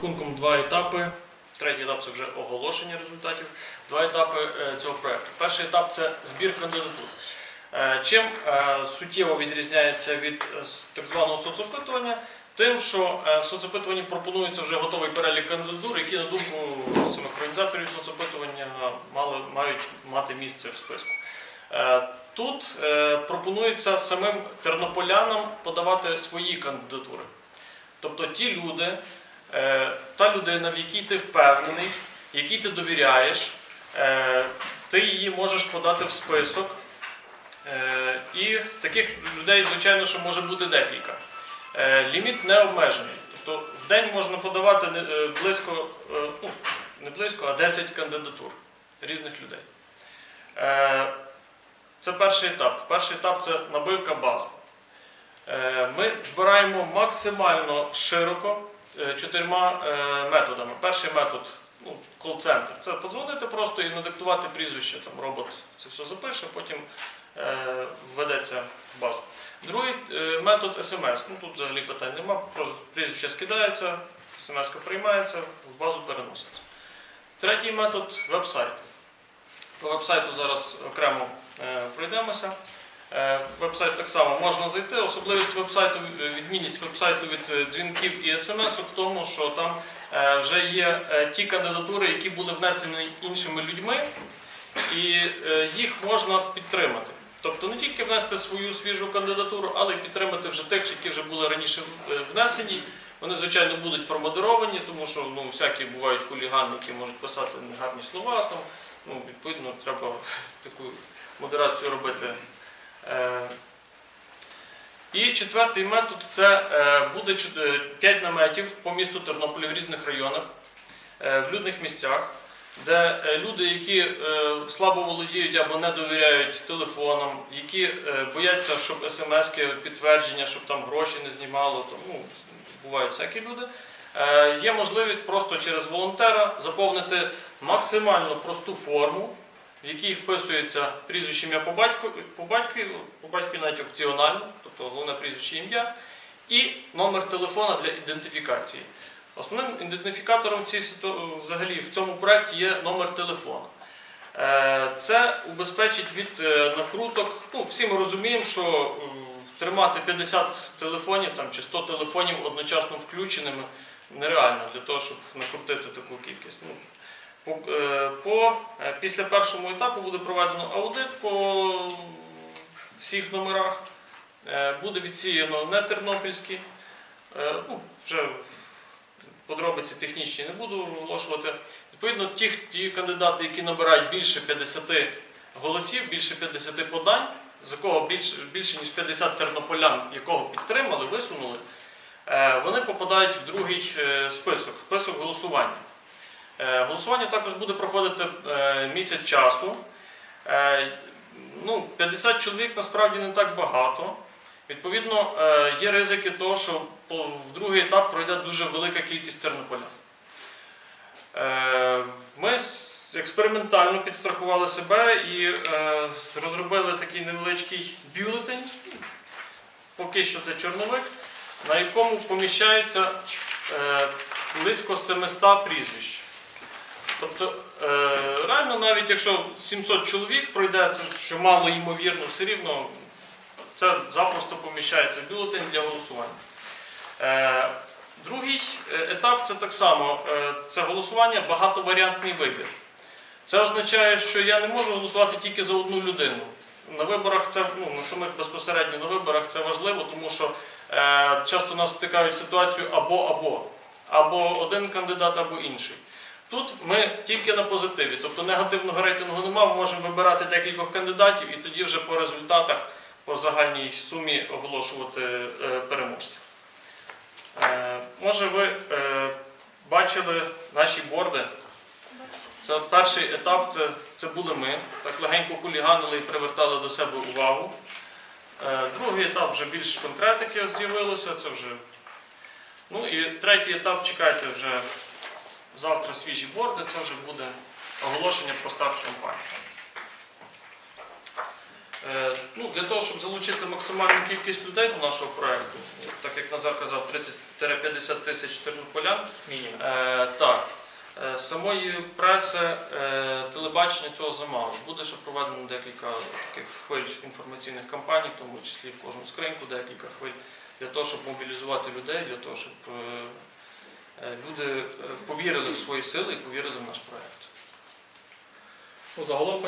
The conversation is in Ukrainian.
рахунком два етапи. Третій етап це вже оголошення результатів. Два етапи е, цього проекту. Перший етап це збір кандидатур. Е, Чим е, суттєво відрізняється від так званого соцопитування? Тим, що в соцопитуванні пропонується вже готовий перелік кандидатур, які, на думку самих організаторів соцопитування, мали, мають мати місце в списку. Тут пропонується самим тернополянам подавати свої кандидатури. Тобто ті люди, та людина, в якій ти впевнений, якій ти довіряєш, е, ти її можеш подати в список. Е, І таких людей, звичайно, що може бути декілька. Е, Ліміт не обмежений. Тобто в день можна подавати е, близько, е, ну, не близько, а 10 кандидатур різних людей. Е, Це перший етап. Перший етап це набивка бази. Е, Ми збираємо максимально широко е, чотирма е, методами. Перший метод ну, кол-центр. Це подзвонити просто і надиктувати прізвище. Там робот це все запише, потім е, введеться в базу. Другий е, метод смс. Ну тут взагалі питань нема. Просто прізвище скидається, смс приймається, в базу переноситься. Третій метод веб-сайт. По веб-сайту зараз окремо е, пройдемося. Е, Веб-сайт так само можна зайти. Особливість веб-сайту, е, відмінність веб-сайту від е, дзвінків і смс в тому, що там вже є ті кандидатури, які були внесені іншими людьми, і їх можна підтримати. Тобто не тільки внести свою свіжу кандидатуру, але й підтримати вже тих, які вже були раніше внесені. Вони, звичайно, будуть промодеровані, тому що ну, всякі бувають хулігани, які можуть писати негарні слова. Там, ну, відповідно, треба таку модерацію робити. Е, І четвертий метод це е, буде 5 наметів по місту Тернополі в різних районах, е, в людних місцях, де е, люди, які е, слабо володіють або не довіряють телефонам, які е, бояться, щоб смс-ки підтвердження, щоб там гроші не знімало, то, ну, бувають всякі люди. Е, Є можливість просто через волонтера заповнити максимально просту форму, в якій вписується прізвище ім'я по по батькові, по батькові навіть опціонально, тобто головне прізвище ім'я, і номер телефона для ідентифікації. Основним ідентифікатором в цій взагалі в цьому проєкті є номер телефона. Е, Це убезпечить від е, накруток. Ну, всі ми розуміємо, що тримати 50 телефонів там, чи 100 телефонів одночасно включеними нереально для того, щоб накрутити таку кількість. По, е, е, після першого етапу буде проведено аудит по всіх номерах. Е, Буде відсіяно не тернопільські. Ну, вже подробиці технічні не буду оголошувати. Відповідно, ті, ті кандидати, які набирають більше 50 голосів, більше 50 подань, з якого більше, більше ніж 50 тернополян, якого підтримали, висунули, вони попадають в другий список, список голосування. Е, Голосування також буде проходити е, місяць часу. Е, Ну, 50 чоловік насправді не так багато. Відповідно, є ризики того, що в другий етап пройде дуже велика кількість тернополян. Е, Ми експериментально підстрахували себе і розробили такий невеличкий бюлетень. Поки що це чорновик, на якому поміщається близько 700 прізвищ. Тобто, е, реально, навіть якщо 700 чоловік пройде, це що мало ймовірно, все рівно це запросто поміщається в бюлетень для голосування. Е, Другий е, етап це так само це голосування багатоваріантний вибір. Це означає, що я не можу голосувати тільки за одну людину. На виборах це ну, на самих безпосередньо на виборах це важливо, тому що е, часто нас стикають ситуацію або або або один кандидат, або інший. Тут ми тільки на позитиві, тобто негативного рейтингу немає, ми можемо вибирати декількох кандидатів і тоді вже по результатах, по загальній сумі оголошувати е, переможця. Е, Може ви е, бачили наші борди? Це перший етап, це, це були ми. Так легенько хуліганили і привертали до себе увагу. Другий етап вже більш конкретики з'явилося, це вже. Ну і третій етап, чекайте вже завтра свіжі борди, це вже буде оголошення про старт кампанії. Е, Ну, для того, щоб залучити максимальну кількість людей до нашого проєкту, так як Назар казав, 30-50 тисяч тернополян, Мінімум. Е, так, е, самої преси, е, телебачення цього замало. Буде ще проведено декілька таких хвиль інформаційних кампаній, в тому числі в кожну скриньку декілька хвиль, для того, щоб мобілізувати людей, для того, щоб люди е, повірили в свої сили і повірили в наш проєкт. Загалом